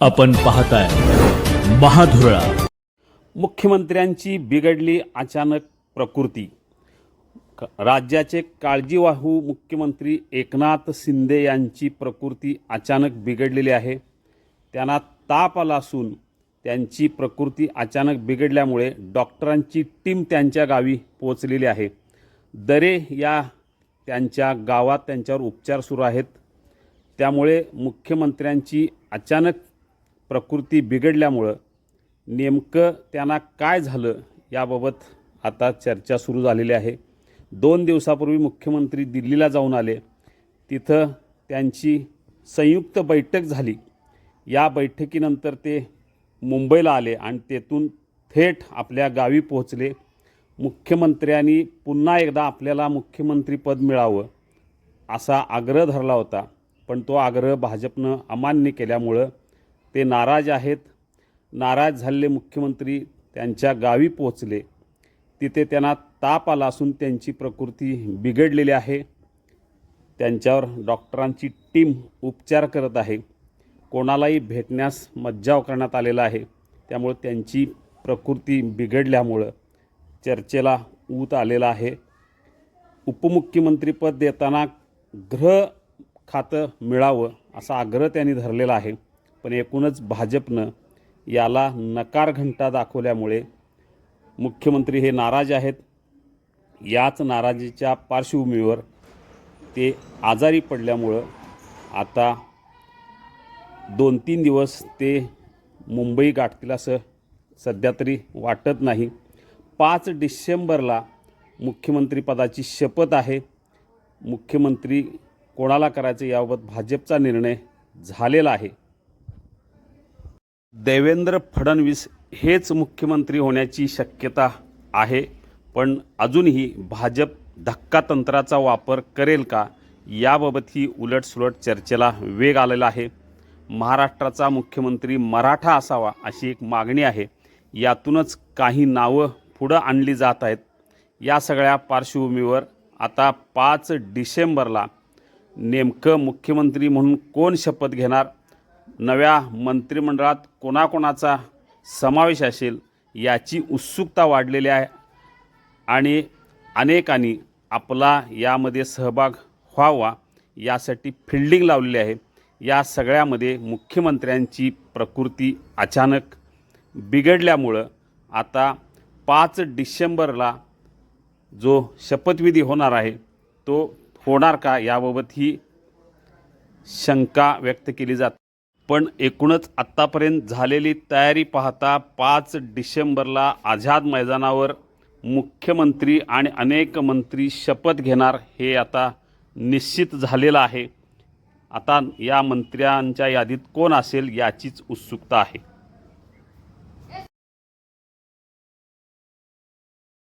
आपण पाहताय महाधुरळा. मुख्यमंत्र्यांची बिघडली अचानक प्रकृती. क- राज्याचे काळजीवाहू मुख्यमंत्री एकनाथ शिंदे यांची प्रकृती अचानक बिघडलेली आहे. त्यांना ताप आला असून त्यांची प्रकृती अचानक बिघडल्यामुळे डॉक्टरांची टीम त्यांच्या गावी पोचलेली आहे. दरे या त्यांच्या गावात त्यांच्यावर उपचार सुरू आहेत. त्यामुळे मुख्यमंत्र्यांची अचानक प्रकृती बिघडल्यामुळं नेमकं त्यांना काय झालं याबाबत आता चर्चा सुरू झालेली आहे. दोन दिवसापूर्वी मुख्यमंत्री दिल्लीला जाऊन आले. तिथं त्यांची संयुक्त बैठक झाली. या बैठकीनंतर ते मुंबईला आले आणि तेथून थेट आपल्या गावी पोहोचले. मुख्यमंत्र्यांनी पुन्हा एकदा आपल्याला मुख्यमंत्रीपद मिळावं असा आग्रह धरला होता. पण तो आग्रह भाजपनं अमान्य केल्यामुळं ते नाराज आहेत. नाराज झालेले मुख्यमंत्री त्यांच्या गावी पोहोचले. तिथे त्यांना ताप आला असून त्यांची प्रकृती बिघडलेली आहे. त्यांच्यावर डॉक्टरांची टीम उपचार करत आहे. कोणालाही भेटण्यास मज्जाव करण्यात आलेला आहे. त्यामुळे त्यांची प्रकृती बिघडल्यामुळं चर्चेला ऊत आलेला आहे. उपमुख्यमंत्रीपद देताना गृह खातं मिळावं असा आग्रह त्यांनी धरलेला आहे. पण एकूणच भाजपनं याला नकार घंटा दाखवल्यामुळे मुख्यमंत्री हे नाराज आहेत. याच नाराजीच्या पार्श्वभूमीवर ते आजारी पडल्यामुळं आता दोन तीन दिवस ते मुंबई गाठतील असं सध्या तरी वाटत नाही. पाच डिसेंबरला मुख्यमंत्रीपदाची शपथ आहे. मुख्यमंत्री कोणाला करायचं याबाबत भाजपचा निर्णय झालेला आहे. देवेंद्र फडणवीस हेच मुख्यमंत्री होण्याची शक्यता आहे पण अजूनही भाजप धक्कातंत्राचा वापर करेल का याबाबत ही उलटसुलट चर्चेला वेग आलेला आहे. महाराष्ट्राचा मुख्यमंत्री मराठा असावा अशी एक मागणी आहे. यातूनच काही नावं पुढं आणली जात आहेत. या सगळ्या पार्श्वभूमीवर आता पाच डिसेंबरला नेमकं मुख्यमंत्री म्हणून कोण शपथ घेणार नव्या मंत्रिमंडळात कोणाकोणाचा समावेश असेल याची उत्सुकता वाढलेली आहे आणि अनेकांनी आपला यामध्ये सहभाग व्हावा यासाठी फिल्डिंग लावलेली आहे. या सगळ्यामध्ये मुख्यमंत्र्यांची प्रकृती अचानक बिघडल्यामुळं आता पाच डिसेंबरला जो शपथविधी होणार आहे तो होणार का याबाबत ही शंका व्यक्त केली जाते पण एकूणच आत्तापर्यंत झालेली तयारी पाहता पाच डिसेंबरला आझाद मैदानावर मुख्यमंत्री आणि अनेक मंत्री शपथ घेणार हे आता निश्चित झालेलं आहे. आता या मंत्र्यांच्या यादीत कोण असेल याचीच उत्सुकता आहे.